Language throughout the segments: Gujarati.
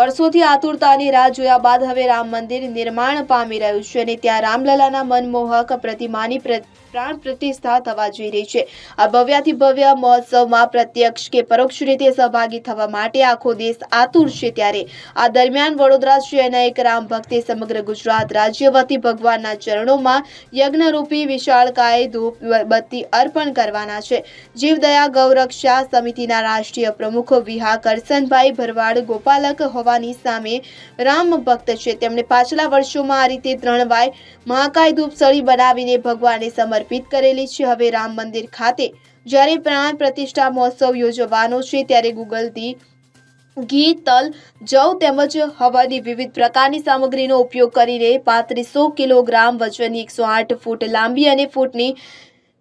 વર્ષોથી આતુરતાની રાહ જોયા બાદ હવે રામ મંદિર નિર્માણ પામી રહ્યું છે અને ત્યાં રામલલાના મનમોહક પ્રતિમાની પ્ર- પ્રાણ પ્રતિષ્ઠા થવા જઈ રહી છે. આ ભવ્યાથી ભવ્ય મહોત્સવમાં પ્રત્યક્ષ કે પરોક્ષ રીતે સહભાગી થવા માટે આખો દેશ આતુર છે ત્યારે. આ દરમિયાન વડોદરા શહેરના એક રામ ભક્તે સમગ્ર ગુજરાત રાજ્ય વતી ભગવાનના ચરણોમાં યજ્ઞરૂપી વિશાળકાય ધૂપ બત્તી અર્પણ કરવાના છે. જીવદયા ગૌરક્ષા સમિતિના રાષ્ટ્રીય પ્રમુખ વિહા કરસનભાઈ ભરવાડ ગોપાલક હોવાની સામે રામ ભક્ત છે. તેમણે પાછલા વર્ષોમાં આ રીતે ત્રણ વાર મહાકાય ધૂપસળી બનાવીને ભગવાનને સમર્પિત કરેલી છે. હવે રામ મંદિર ખાતે જ્યારે પ્રાણ પ્રતિષ્ઠા મહોત્સવ યોજવાનો છે ત્યારે ગૂગલથી ઘી, તલ, જવ તેમજ હવાની વિવિધ પ્રકારની સામગ્રીનો ઉપયોગ કરીને પાંત્રીસો કિલોગ્રામ વજનની એકસો આઠ ફૂટ લાંબી અને ફૂટની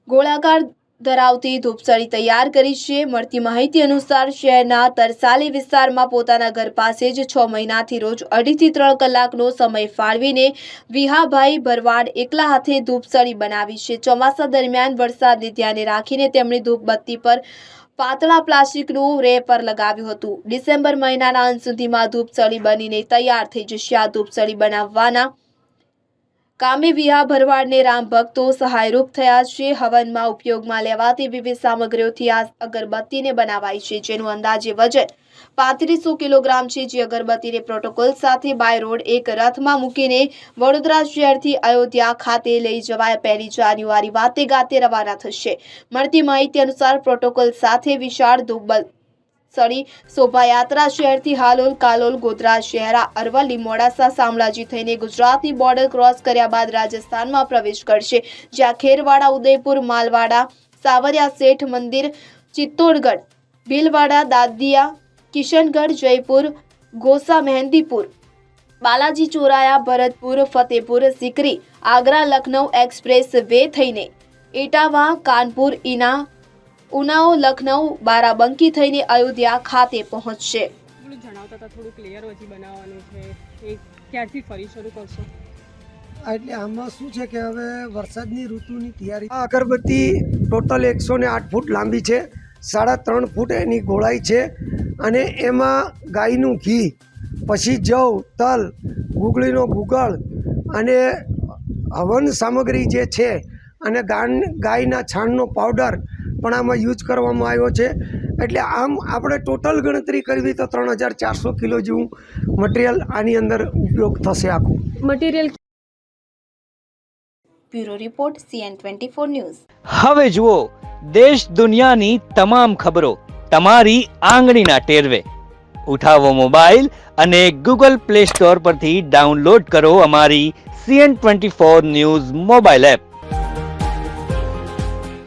ગોળાકાર ધરાવતી ધૂપસળી તૈયાર કરી છે. મળતી માહિતી અનુસાર શહેરના તરસાલી વિસ્તારમાં પોતાના ઘર પાસે જ છ મહિનાથી રોજ અઢીથી ત્રણ કલાકનો સમય ફાળવીને વિહાભાઈ ભરવાડ એકલા હાથે ધૂપસળી બનાવી છે. ચોમાસા દરમિયાન વરસાદને ધ્યાને રાખીને તેમણે ધૂપબત્તી પર પાતળા પ્લાસ્ટિકનું રેપર લગાવ્યું હતું. ડિસેમ્બર મહિનાના અંત સુધીમાં ધૂપસળી બનીને તૈયાર થઈ જશે. આ ધૂપસળી બનાવવાના કામે વિહા ભરવાડને રામ ભક્તો સહાયરૂપ થયા છે. હવનમાં ઉપયોગમાં લેવાતી વિવિધ સામગ્રીઓથી આ અગરબત્તીને બનાવાય છે, જેનું અંદાજે વજન પાંત્રીસો કિલોગ્રામ છે, જે અગરબત્તીને પ્રોટોકોલ સાથે બાય રોડ એક રથમાં મૂકીને વડોદરા શહેરથી અયોધ્યા ખાતે લઈ જવાય. પહેલી જાન્યુઆરી વાતે ગાતે રવાના થશે. મળતી માહિતી અનુસાર પ્રોટોકોલ સાથે વિશાળ ધૂપ સળી શોભાયાત્રા શહેરથી હાલોલ, કાલોલ, ગોધરા, શહેરા, અરવલ્લી, મોડાસા, શામળાજી થઈને ગુજરાતની બોર્ડર ક્રોસ કર્યા બાદ રાજસ્થાનમાં પ્રવેશ કરશે. જ્યાં ખેરવાડા, ઉદયપુર, માલવાડા, સાવરિયા, શેઠ મંદિર, ચિત્તોડગઢ, ભીલવાડા, દાદિયા, કિશનગઢ, જયપુર, ગોસા, મહેંદીપુર, બાલાજી ચોરાયા, ભરતપુર, ફતેપુર, સિકરી, આગ્રા, લખનઉ એક્સપ્રેસ વે થઈને ઇટાવા કાનપુર ઇના ઉનાઓ લખનઉ બારાબંકી થઈને અયોધ્યા ખાતે પહોંચશે. જણાવતા હતા થોડું ક્લિયર હજી બનાવવાનું છે. એ ક્યારથી ફરી શરૂ કરશો? એટલે આમાં શું છે કે હવે વરસાદની ઋતુની તૈયારી. આ અગરબત્તી ટોટલ એકસો ને આઠ ફૂટ લાંબી છે સાડા ત્રણ ફૂટ એની ગોળાઈ છે અને એમાં ગાયનું ઘી પછી જવ તલ ગુગળીનો ગુગળ અને હવન સામગ્રી જે છે અને ગાન ગાયના છાણનો પાવડર પણ આમાં યુઝ કરવામાં આવ્યો છે. એટલે આમ આપણે ટોટલ ગણતરી કરવી તો ત્રણ હજાર ચારસો કિલો જેવું મટીરિયલ આની અંદર ઉપયોગ થશે આખું. Material bureau report CN twenty four news. હવે જુઓ દેશ દુનિયાની તમામ ખબરો તમારી આંગળીના ટેરવે. ઉઠાવો મોબાઈલ અને ગૂગલ પ્લે સ્ટોર પરથી ડાઉનલોડ કરો અમારી CN twenty four news mobile app.